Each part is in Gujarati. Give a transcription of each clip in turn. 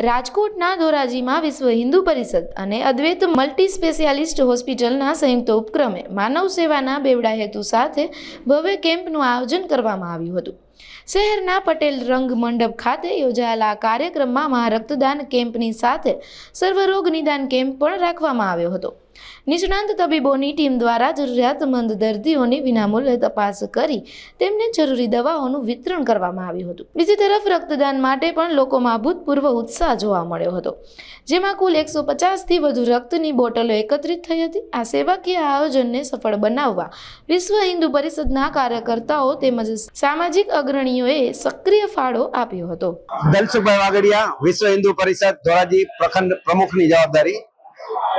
રાજકોટના ધોરાજીમાં વિશ્વ હિન્દુ પરિષદ અને અદ્વૈત મલ્ટી સ્પેશિયાલિસ્ટ હોસ્પિટલના સંયુક્ત ઉપક્રમે માનવ સેવાના બેવડા હેતુ સાથે ભવ્ય કેમ્પનું આયોજન કરવામાં આવ્યું હતું. શહેરના પટેલ રંગ મંડપ ખાતે યોજાયેલા કાર્યક્રમમાં મહા કેમ્પની સાથે સર્વરોગ નિદાન કેમ્પ પણ રાખવામાં આવ્યો હતો. નિષ્ણાંત તબીબોની ટીમ દ્વારા જરૂરિયાતમંદ દર્દીઓની વિનામૂલ્યે તપાસ કરી તેમને જરૂરી દવાઓનું વિતરણ કરવામાં આવ્યું હતું. બીજી તરફ રક્તદાન માટે પણ લોકોમાં અભૂતપૂર્વ ઉત્સાહ જોવા મળ્યો હતો. જેમાં કુલ એકસો પચાસથી વધુ રક્તની બોટલો એકત્રિત થઈ હતી. આ સેવાકીય આયોજનને સફળ બનાવવા વિશ્વ હિન્દુ પરિષદના કાર્યકર્તાઓ તેમજ સામાજિક અગ્રણીઓએ સક્રિય ફાળો આપ્યો હતો. દલસુખભાઈ વાગડિયા વિશ્વ હિન્દુ પરિષદ, ધોરાજી પ્રખંડ પ્રમુખની જવાબદારી.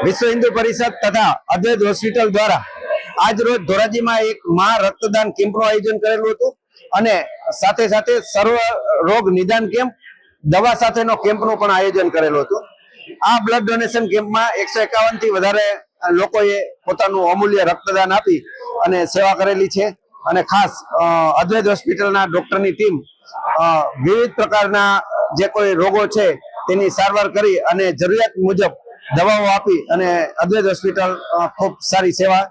વિશ્વ હિન્દુ પરિષદ તથા અદ્વૈત હોસ્પિટલ દ્વારા આજ રોજ ધોરાજીમાં એક મહા રક્તદાન કેમ્પનું આયોજન કરેલું હતું અને સાથે સાથે સર્વ રોગ નિદાન કેમ્પ, દવા સાથેનો કેમ્પનું પણ આયોજન કરેલું હતું. આ બ્લડ ડોનેશન કેમ્પમાં એકસો એકાવનથી વધારે લોકોએ પોતાનું અમૂલ્ય રક્તદાન આપી અને સેવા કરેલી છે. અને ખાસ અદ્વૈત હોસ્પિટલના ડોક્ટરની ટીમ વિવિધ પ્રકારના જે કોઈ રોગો છે તેની સારવાર કરી અને જરૂરિયાત મુજબ દવાઓ આપી અને અદ્વૈત હોસ્પિટલ ખૂબ સારી સેવા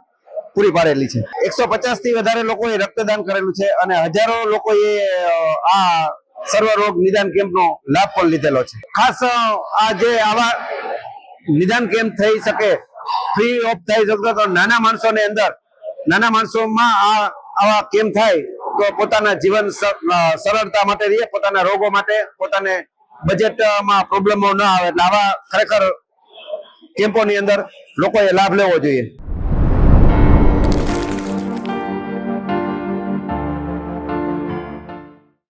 પૂરી પાડેલી છે. એકસો થી વધારે લોકોએ રક્તદાન કરેલું છે અને હજારો લોકોએ આ સર્વ રોગ નિદાન કેમ્પનો લાભ પણ લીધેલો છે. ખાસ આ જે આવા નિદાન કેમ્પ થઈ શકે ફ્રી ઓફ થઈ શકતો તો નાના માણસોની અંદર, નાના માણસોમાં આ આવા કેમ થાય તો પોતાના જીવન સરળતા માટે રહીએ, પોતાના રોગો માટે, પોતાને બજેટમાં પ્રોબ્લેમો ન આવે. એટલે આવા ખરેખર કેમ્પોની અંદર લોકોએ લાભ લેવો જોઈએ.